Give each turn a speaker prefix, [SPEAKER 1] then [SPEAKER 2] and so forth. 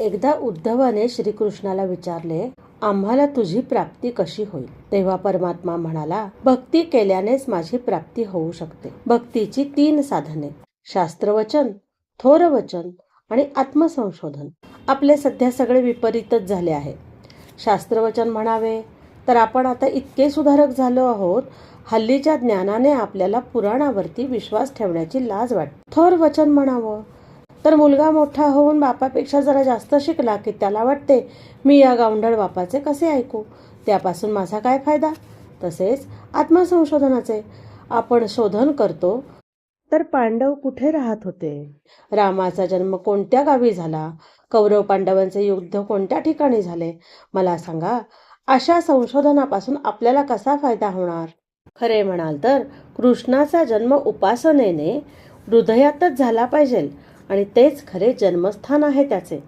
[SPEAKER 1] एकदा उद्धवाने श्रीकृष्णाला विचारले आम्हाला तुझी प्राप्ती कशी होईल? तेव्हा परमात्मा म्हणाला भक्ती केल्यानेच माझी प्राप्ती होऊ शकते. भक्तीची तीन साधने. शास्त्रवचन थोर वचन आणि आत्मसंशोधन. आपले सध्या सगळे विपरीतच झाले आहे. शास्त्रवचन म्हणावे तर आपण आता इतके सुधारक झालो आहोत हल्लीच्या ज्ञानाने आपल्याला पुराणावरती विश्वास ठेवण्याची लाज वाटते. थोर वचन म्हणावं तर मुलगा मोठा होऊन बापापेक्षा जरा जास्त शिकला की त्याला वाटते मी या गावंढळ बापाचे कसे ऐकू? त्यापासून माझा काय फायदा? तसेच आत्मसंशोधनाचे. आपण शोधन करतो. तर पांडव कुठे राहत होते? रामाचा जन्म कोणत्या गावी झाला? कौरव पांडवांचे युद्ध कोणत्या ठिकाणी झाले? मला सांगा अशा संशोधनापासून आपल्याला कसा फायदा होणार? खरे म्हणाल तर कृष्णाचा जन्म उपासनेने हृदयातच झाला पाहिजे. आणि तेच खरे जन्मस्थान आहे त्याचे.